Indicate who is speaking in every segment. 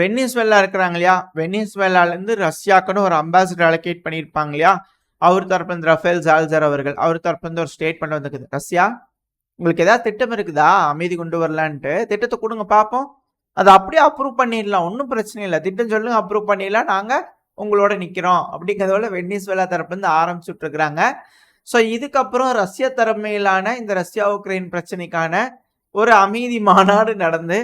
Speaker 1: வெனிஸ்வேலா இருக்கிறாங்க இல்லையா? வெனிஸ்வேலால இருந்து ரஷ்யாக்குன்னு ஒரு அம்பாசிடர் அலோகேட் பண்ணியிருப்பாங்க இல்லையா? அவர் தரப்புல ரஃபேல் ஜால்சர் அவர்கள் அவர் தரப்புல ஒரு ஸ்டேட்மெண்ட் வந்துருக்குது. ரஷ்யா உங்களுக்கு ஏதாவது திட்டம் இருக்குதா? அமைதி கொண்டு வரலான்ட்டு. திட்டத்தை கொடுங்க பார்ப்போம். அதை அப்படியே அப்ரூவ் பண்ணிடலாம். ஒன்றும் பிரச்சனை இல்லை. திட்டம் சொல்லுங்க அப்ரூவ் பண்ணிடலாம். நாங்கள் உங்களோட நிற்கிறோம் அப்படிங்கிறதோட வெனிஸ்வேலா தரப்புலேருந்து ஆரம்பிச்சுட்ருக்குறாங்க ஸோ இதுக்கப்புறம் ரஷ்ய தலைமையிலான இந்த ரஷ்யா உக்ரைன் பிரச்சனைக்கான ஒரு அமைதி மாநாடு நடந்து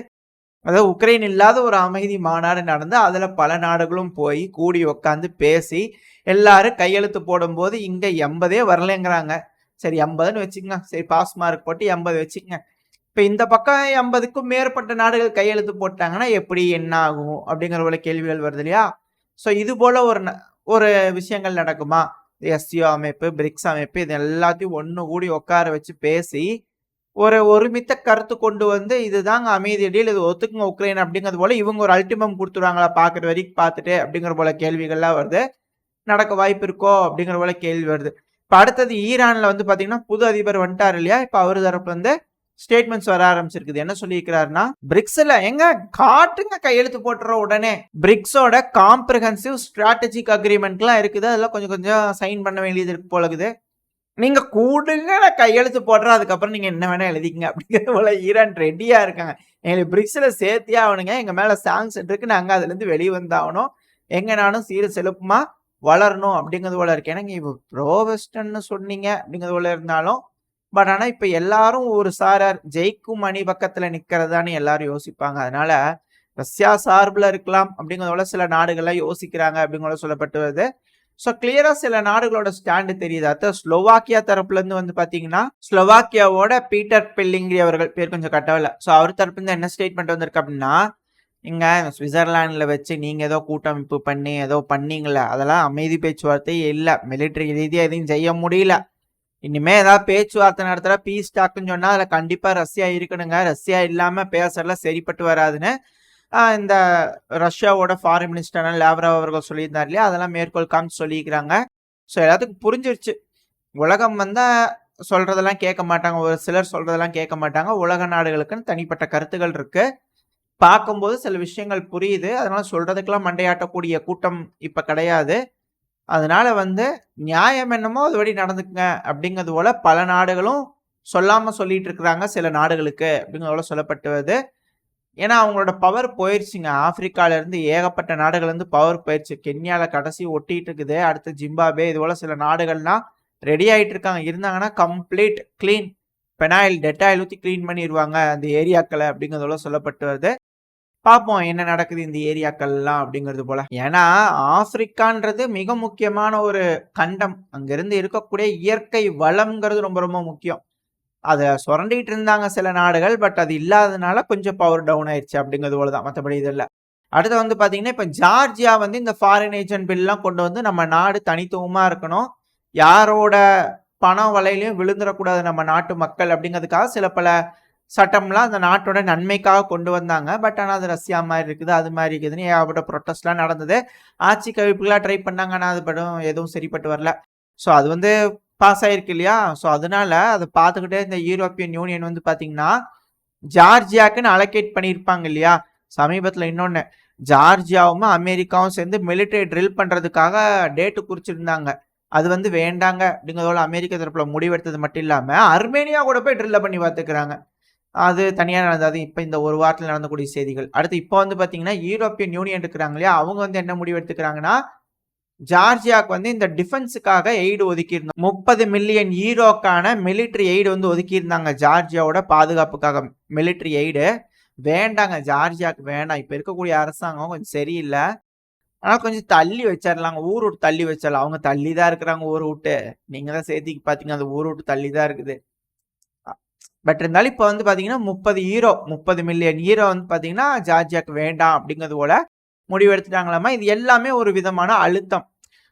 Speaker 1: அதாவது உக்ரைன் இல்லாத ஒரு அமைதி மாநாடு நடந்து அதில் பல நாடுகளும் போய் கூடி உக்காந்து பேசி எல்லாரும் கையெழுத்து போடும்போது இங்கே எண்பதே வரலைங்கிறாங்க. சரி எண்பதுன்னு வச்சுக்கங்க. சரி பாஸ் மார்க் போட்டு எண்பது வச்சுக்கங்க. இப்போ இந்த பக்கம் எண்பதுக்கும் மேற்பட்ட நாடுகள் கையெழுத்து போட்டாங்கன்னா எப்படி என்ன ஆகும் அப்படிங்கிற போல கேள்விகள் வருது இல்லையா? ஸோ இது போல் ஒரு ந- ஒரு விஷயங்கள் நடக்குமா? எஸ்சிஓ அமைப்பு பிரிக்ஸ் அமைப்பு இது எல்லாத்தையும் ஒன்று கூடி உட்கார வச்சு பேசி ஒரு ஒருமித்த கருத்து கொண்டு வந்து இதுதாங்க அமைதி டீல் இது ஒத்துக்குங்க உக்ரைன் அப்படிங்கிறது போல இவங்க ஒரு அல்டிமம் கொடுத்துருவாங்களா பார்க்குற வரைக்கும் பார்த்துட்டு அப்படிங்கிற போல கேள்விகள்லாம் வருது. நடக்க வாய்ப்பு இருக்கோ அப்படிங்கிற போல கேள்வி வருது. இப்போ அடுத்தது ஈரானில் வந்து பார்த்தீங்கன்னா புது அதிபர் வந்துட்டார் இல்லையா? இப்போ அவர் தரப்பு வந்து ஸ்டேட்மெண்ட்ஸ் வர ஆரம்பிச்சிருக்குது. என்ன சொல்லியிருக்கிறாருன்னா பிரிக்ஸ்ல எங்க காட்டுங்க கையெழுத்து போட்டுற உடனே. பிரிக்ஸோட காம்ப்ரஹென்சிவ் ஸ்ட்ராட்டஜிக் அக்ரிமெண்ட்லாம் இருக்குது. அதெல்லாம் கொஞ்சம் கொஞ்சம் சைன் பண்ண வேண்டியது இருக்கு போலகுது. நீங்க கூடுங்க நான் கையெழுத்து போடுறேன் அதுக்கப்புறம் நீங்க என்ன வேணா எழுதிக்கங்க. அப்படிங்கிற போல ஈரான் ரெடியா இருக்காங்க. எங்களுக்கு பிரிக்ஸ்ல சேர்த்தே ஆகணுங்க. எங்க மேல சாங்ஷன் இருக்கு. நாங்க அதுல இருந்து வெளியே வந்தாகணும் எங்க நானும் சீர செழுப்புமா வளரணும் அப்படிங்கிறது போல இருக்கு. ஏன்னா இப்போ ப்ரோவெஸ்டன்னு சொன்னீங்க அப்படிங்கிறது போல இருந்தாலும் பட் ஆனா இப்ப எல்லாரும் ஒரு சாரார் ஜெயிக்கும் அணி பக்கத்துல நிக்கிறதான்னு எல்லாரும் யோசிப்பாங்க. அதனால ரஷ்யா சார்பில் இருக்கலாம் அப்படிங்கிறதோட சில நாடுகள்லாம் யோசிக்கிறாங்க அப்படிங்கிற சொல்லப்பட்டு வருது ஸோ கிளியராக சில நாடுகளோட ஸ்டாண்டு தெரியுது. அத்த ஸ்லோவாக்கியா தரப்புலேருந்து வந்து பார்த்தீங்கன்னா ஸ்லோவாக்கியாவோட பீட்டர் பில்லிங்கிரி அவர்கள் பேர் கொஞ்சம் கட்டவில்லை. ஸோ அவர் தரப்புலேருந்து என்ன ஸ்டேட்மெண்ட் வந்திருக்கு அப்படின்னா இங்கே சுவிட்சர்லாண்டில் வச்சு நீங்கள் ஏதோ கூட்டமைப்பு பண்ணி ஏதோ பண்ணீங்களே அதெல்லாம் அமைதி பேச்சுவார்த்தையே இல்லை. மிலிட்டரி ரீதியாக எதையும் செய்ய முடியல. இனிமேல் ஏதாவது பேச்சுவார்த்தை நடத்துகிற பீஸ் டாக்குன்னு சொன்னால் அதில் கண்டிப்பாக ரஷ்யா இருக்கணுங்க. ரஷ்யா இல்லாமல் பேசறதுல சரிப்பட்டு வராதுன்னு இந்த ரஷ்யாவோட ஃபாரின் மினிஸ்டரான லேவ்ரவ் அவர்கள் சொல்லியிருந்தார் இல்லையா? அதெல்லாம் மேற்கோள் காமிச்சு சொல்லியிருக்கிறாங்க. ஸோ எல்லாத்துக்கும் புரிஞ்சிருச்சு. உலகம் வந்து சொல்கிறதெல்லாம் கேட்க மாட்டாங்க. ஒரு சிலர் சொல்கிறதெல்லாம் கேட்க மாட்டாங்க. உலக நாடுகளுக்குன்னு தனிப்பட்ட கருத்துகள் இருக்குது பார்க்கும்போது சில விஷயங்கள் புரியுது. அதனால் சொல்கிறதுக்கெல்லாம் மண்டையாட்டக்கூடிய கூட்டம் இப்போ கிடையாது. அதனால் வந்து நியாயம் என்னமோ அதுபடி நடந்துக்குங்க அப்படிங்கிறது போல் பல நாடுகளும் சொல்லாமல் சொல்லிட்டு இருக்கிறாங்க. சில நாடுகளுக்கு அப்படிங்கிறது போல ஏன்னா அவங்களோட பவர் போயிருச்சுங்க. ஆப்பிரிக்காவிலேருந்து ஏகப்பட்ட நாடுகள்லேருந்து பவர் போயிருச்சு. கென்யாவில் கடைசி ஒட்டிகிட்டு இருக்குது அடுத்து ஜிம்பாபே இதுபோல் சில நாடுகள்லாம் ரெடி ஆகிட்டு இருக்காங்க. இருந்தாங்கன்னா கம்ப்ளீட் க்ளீன் பெனாயில் டெட்டாயில் ஊற்றி க்ளீன் பண்ணிடுவாங்க அந்த ஏரியாக்களை அப்படிங்கிறதோட சொல்லப்பட்டு வருது. பார்ப்போம் என்ன நடக்குது இந்த ஏரியாக்கள்லாம் அப்படிங்கிறது போல. ஏன்னா ஆப்பிரிக்கான்றது மிக முக்கியமான ஒரு கண்டம். அங்கிருந்து இருக்கக்கூடிய இயற்கை வளம்ங்கிறது ரொம்ப ரொம்ப முக்கியம். அதை சுரண்டிகிட்டு இருந்தாங்க சில நாடுகள் பட் அது இல்லாதனால கொஞ்சம் பவர் டவுன் ஆயிடுச்சு அப்படிங்கிறது போல தான் மற்றபடி இதில் அடுத்து வந்து பார்த்தீங்கன்னா இப்போ ஜார்ஜியா வந்து இந்த ஃபாரின் ஏஜென்ட் பில்லாம் கொண்டு வந்து நம்ம நாடு தனித்துவமாக இருக்கணும். யாரோட பணம் வலையிலையும் விழுந்துடக்கூடாது நம்ம நாட்டு மக்கள் அப்படிங்கிறதுக்காக சில பல சட்டம்லாம் அந்த நாட்டோட நன்மைக்காக கொண்டு வந்தாங்க. பட் ஆனால் அது ரஷ்யா மாதிரி இருக்குது அது மாதிரி இருக்குதுன்னு ஏகப்பட்ட ப்ரொட்டஸ்ட்லாம் நடந்தது? ஆட்சி கவிப்புகளாக ட்ரை பண்ணாங்க ஆனால் அது படம் எதுவும் சரிப்பட்டு வரல. ஸோ அது வந்து பாஸ் ஆயிருக்கு இல்லையா? ஸோ அதனால அதை பார்த்துக்கிட்டே இந்த யூரோப்பியன் யூனியன் வந்து பார்த்தீங்கன்னா ஜார்ஜியாக்குன்னு அலோகேட் பண்ணியிருப்பாங்க இல்லையா? சமீபத்தில் இன்னொன்று ஜார்ஜியாவும் அமெரிக்காவும் சேர்ந்து மிலிட்டரி ட்ரில் பண்ணுறதுக்காக டேட்டு குறிச்சிருந்தாங்க. அது வந்து வேண்டாங்க. அப்படிங்கிறதோட அமெரிக்க தரப்பில் முடிவெடுத்தது மட்டும் இல்லாமல் அர்மேனியா கூட போய் ட்ரில்ல பண்ணி பார்த்துக்கிறாங்க. அது தனியாக நடந்தது. இப்போ இந்த ஒரு வாரத்தில் நடந்தக்கூடிய செய்திகள். அடுத்து இப்போ வந்து பார்த்தீங்கன்னா யூரோப்பியன் யூனியன் இருக்கிறாங்க இல்லையா? அவங்க வந்து என்ன முடிவு எடுத்துக்கிறாங்கன்னா ஜார்ஜியாவுக்கு வந்து இந்த டிஃபென்ஸுக்காக எய்டு ஒதுக்கியிருந்தாங்க முப்பது மில்லியன் ஈரோக்கான மிலிட்ரி எய்டு வந்து ஒதுக்கியிருந்தாங்க ஜார்ஜியாவோட பாதுகாப்புக்காக மிலிட்ரி எய்டு. வேண்டாங்க ஜார்ஜியாவுக்கு வேண்டாம் இப்போ இருக்கக்கூடிய அரசாங்கம் கொஞ்சம் சரியில்லை. ஆனால் கொஞ்சம் தள்ளி வச்சிடலாங்க ஊர் விட்டு தள்ளி வச்சிடலாம் அவங்க தள்ளி தான் இருக்கிறாங்க ஊர் விட்டு. நீங்கள் தான் சேர்த்திக்கு பார்த்தீங்க அந்த ஊர் விட்டு தள்ளி தான் இருக்குது. பட் இருந்தாலும் இப்போ வந்து பார்த்தீங்கன்னா முப்பது ஈரோ முப்பது மில்லியன் ஈரோ வந்து பார்த்தீங்கன்னா ஜார்ஜியாக்கு வேண்டாம் அப்படிங்கிறது போல முடிவெடுத்துட்டாங்களாமா? இது எல்லாமே ஒரு விதமான அழுத்தம்.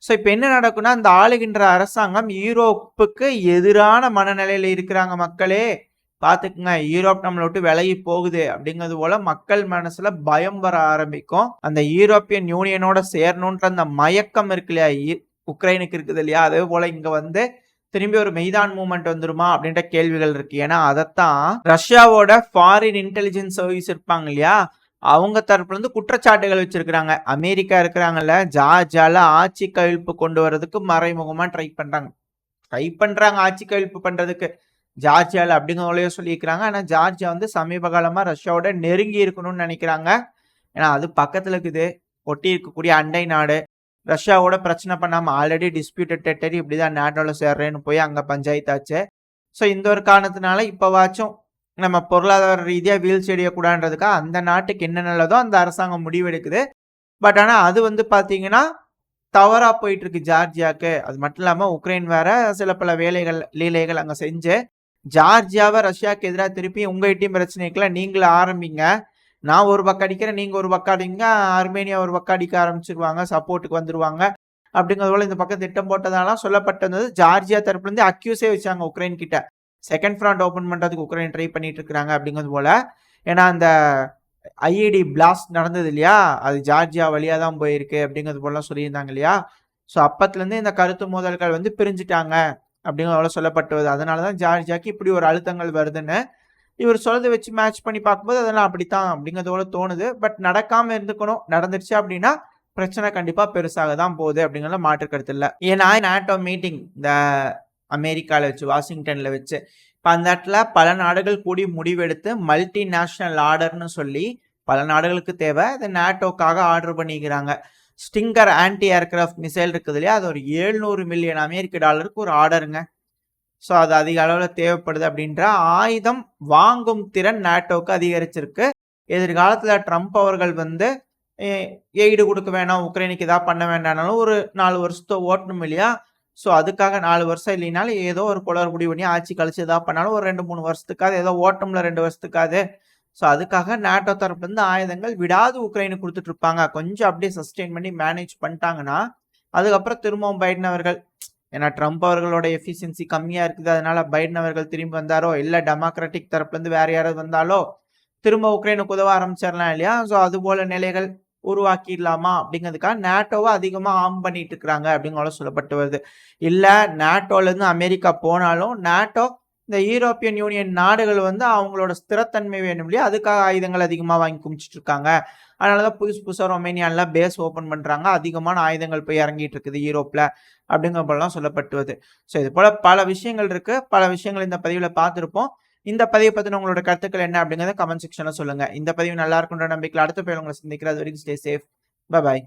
Speaker 1: ஸோ இப்போ என்ன நடக்கும்னா அந்த ஆளுகின்ற அரசாங்கம் யூரோப்புக்கு எதிரான மனநிலையில் இருக்கிறாங்க மக்களே. பார்த்துக்குங்க யூரோப் நம்மளை விட்டு விலகி போகுது அப்படிங்கிறது போல மக்கள் மனசுல பயம் வர ஆரம்பிக்கும். அந்த யூரோப்பியன் யூனியனோட சேரணுன்ற அந்த மயக்கம் இருக்கு இல்லையா? ஈ- உக்ரைனுக்கு இருக்குது இல்லையா? அதே போல இங்க வந்து திரும்பி ஒரு மெய்தான் மூமெண்ட் வந்துருமா அப்படின்ற கேள்விகள் இருக்கு. ஏன்னா அதைத்தான் ரஷ்யாவோட ஃபாரின் இன்டெலிஜென்ஸ் சர்வீஸ் இருப்பாங்க இல்லையா? அவங்க தரப்புலேருந்து குற்றச்சாட்டுகள் வச்சிருக்கிறாங்க. அமெரிக்கா இருக்கிறாங்கல்ல, ஜார்ஜால ஆட்சி கவிழ்ப்பு கொண்டு வரதுக்கு மறைமுகமாக ட்ரை பண்ணுறாங்க ட்ரை பண்ணுறாங்க ஆட்சி கவிழ்ப்பு பண்ணுறதுக்கு ஜார்ஜியாவில் அப்படிங்கிறவங்களையும் சொல்லியிருக்கிறாங்க. ஆனால் ஜார்ஜியா வந்து சமீப காலமாக ரஷ்யாவோட நெருங்கி இருக்கணும்னு நினைக்கிறாங்க. ஏன்னா அது பக்கத்தில் இருக்குது. ஒட்டி இருக்கக்கூடிய அண்டை நாடு. ரஷ்யாவோட பிரச்சனை பண்ணாமல் ஆல்ரெடி டிஸ்பியூட்டட் டெரிட்டரி இப்படிதான் நேட்டோல சேர்றேன்னு போய் அங்கே பஞ்சாயத்தாச்சு. ஸோ இந்த ஒரு காரணத்தினால இப்போவாச்சும் நம்ம பொருளாதார ரீதியாக வீழ்ச்சி அடையக்கூடாதுன்றதுக்காக அந்த நாட்டுக்கு என்ன நல்லதோ அந்த அரசாங்கம் முடிவெடுக்குது. பட் ஆனால் அது வந்து பார்த்தீங்கன்னா, தவறாக போயிட்டுருக்கு ஜார்ஜியாவுக்கு அது மட்டும் இல்லாமல் உக்ரைன் வேற சில பல வேலைகள், லீலைகள் அங்கே செஞ்சு, ஜார்ஜியாவை ரஷ்யாவுக்கு எதிராக திருப்பி உங்ககிட்டயும் பிரச்சனைக்கெல்லாம் இருக்குல்ல, நீங்களே ஆரம்பிங்க. நான் ஒரு பக்கம் அடிக்கிறேன், நீங்கள் ஒரு பக்கம் அடிங்க. ஆர்மேனியா ஒரு பக்கம் அடிக்க ஆரம்பிச்சிருவாங்க சப்போர்ட்டுக்கு வந்துருவாங்க. அப்படிங்கிறது போல இந்த பக்கம் திட்டம் போட்டதாலாம் சொல்லப்பட்டிருந்தது. ஜார்ஜியா தரப்புலேருந்து அக்யூஸே வச்சாங்க உக்ரைன் கிட்ட. செகண்ட் ஃப்ரண்ட் ஓப்பன் பண்ணுறதுக்கு உக்ரைன் ட்ரை பண்ணிட்டு இருக்கிறாங்க அப்படிங்கிறது போல. ஏன்னா அந்த ஐஐடி பிளாஸ்ட் நடந்தது இல்லையா? அது ஜார்ஜியா வழியாக தான் போயிருக்கு அப்படிங்கிறது போலலாம் சொல்லியிருந்தாங்க இல்லையா? ஸோ அப்பத்துலேருந்து இந்த கருத்து மோதல்கள் வந்து பிரிஞ்சுட்டாங்க அப்படிங்கிறத சொல்லப்பட்டுவது சொல்லப்பட்டு வருது. அதனால தான் ஜார்ஜியாக்கு இப்படி ஒரு அழுத்தங்கள் வருதுன்னு, இவர் சொல்றதை வச்சு மேட்ச் பண்ணி பார்க்கும்போது அதெல்லாம் அப்படித்தான் அப்படிங்கிறது போல தோணுது. பட் நடக்காம இருந்துக்கணும். நடந்துருச்சு அப்படின்னா பிரச்சனை கண்டிப்பாக பெருசாக தான் போகுது அப்படிங்கிறத மாற்று கருத்து இல்ல. ஏன்னா நேட்டோ மீட்டிங் இந்த அமெரிக்காவில் வச்சு, வாஷிங்டனில் வச்சு. இப்போ அந்த இடத்துல பல நாடுகள் கூடி முடிவெடுத்து மல்டி நேஷனல் ஆர்டர்னு சொல்லி பல நாடுகளுக்கு தேவை. அது நேட்டோக்காக ஆர்டர் பண்ணிக்கிறாங்க. ஸ்டிங்கர் ஆன்டி ஏர்கிராஃப்ட் மிசைல் இருக்குது இல்லையா? அது ஒரு 700 மில்லியன் அமெரிக்க டாலருக்கு ஒரு ஆர்டருங்க. ஸோ அது அதிக அளவில் தேவைப்படுது அப்படின்ற ஆயுதம் வாங்கும் திறன் நேட்டோவுக்கு அதிகரிச்சிருக்கு. எதிர்காலத்தில் ட்ரம்ப் அவர்கள் வந்து எய்டு கொடுக்க வேணாம், உக்ரைனுக்கு எதாவது பண்ண வேண்டாம்னாலும் ஒரு நாலு வருஷத்தோ ஓட்டணும் இல்லையா? ஸோ அதுக்காக நாலு வருஷம் இல்லைனாலும் ஏதோ ஒரு குளறுபடி பண்ணி ஆட்சி கழிச்சு எதாவது பண்ணாலும் ஒரு ரெண்டு மூணு வருஷத்துக்காது ஏதோ ஓட்டம்ல ரெண்டு வருஷத்துக்காது ஸோ அதுக்காக நாட்டோ தரப்புலேருந்து ஆயுதங்கள் விடாது உக்ரைனுக்கு கொடுத்துட்டு இருப்பாங்க. கொஞ்சம் அப்படியே சஸ்டெயின் பண்ணி மேனேஜ் பண்ணிட்டாங்கன்னா, அதுக்கப்புறம் திரும்பவும் பைடன் அவர்கள் ஏன்னா ட்ரம்ப் அவர்களோட எஃபிஷியன்சி கம்மியாக இருக்குது. அதனால பைடன் அவர்கள் திரும்பி வந்தாரோ, இல்லை டெமோக்ராட்டிக் தரப்புலேருந்து வேற யாராவது வந்தாலோ, திரும்ப உக்ரைனுக்கு உதவ ஆரம்பிச்சிடலாம் இல்லையா? ஸோ அது போல நிலைகள் உருவாக்கிடலாமா அப்படிங்கிறதுக்காக நேட்டோவை அதிகமாக ஆம் பண்ணிட்டு இருக்கிறாங்க அப்படிங்கிற சொல்லப்பட்டு வருது. இல்லை நேட்டோலேருந்து அமெரிக்கா போனாலும், நேட்டோ இந்த யூரோப்பியன் யூனியன் நாடுகள் வந்து அவங்களோட ஸ்திரத்தன்மை வேணும் இல்லையா? அதுக்காக ஆயுதங்கள் அதிகமாக வாங்கி குமிச்சிட்டு இருக்காங்க. அதனால தான் புதுசு புதுசாக ரொமேனியாலாம் பேஸ் ஓப்பன் பண்ணுறாங்க அதிகமான ஆயுதங்கள் போய் இறங்கிட்டு இருக்குது யூரோப்பில் அப்படிங்கிற போலலாம் சொல்லப்பட்டுவது ஸோ இது போல் பல விஷயங்கள் இருக்குது பல விஷயங்கள் இந்த பதிவில் பார்த்துருப்போம் இந்த பதிவை பத்தின உங்களோட கருத்துக்கள் என்ன அப்படிங்கிறத கமெண்ட் செக்ஷன்ல சொல்லுங்க. இந்த பதிவு நல்லா இருக்குன்ற நம்பிக்கை அடுத்த பேர் உங்களை சந்திக்கிறது வரைக்கும் ஸ்டே சேஃப். பாய்.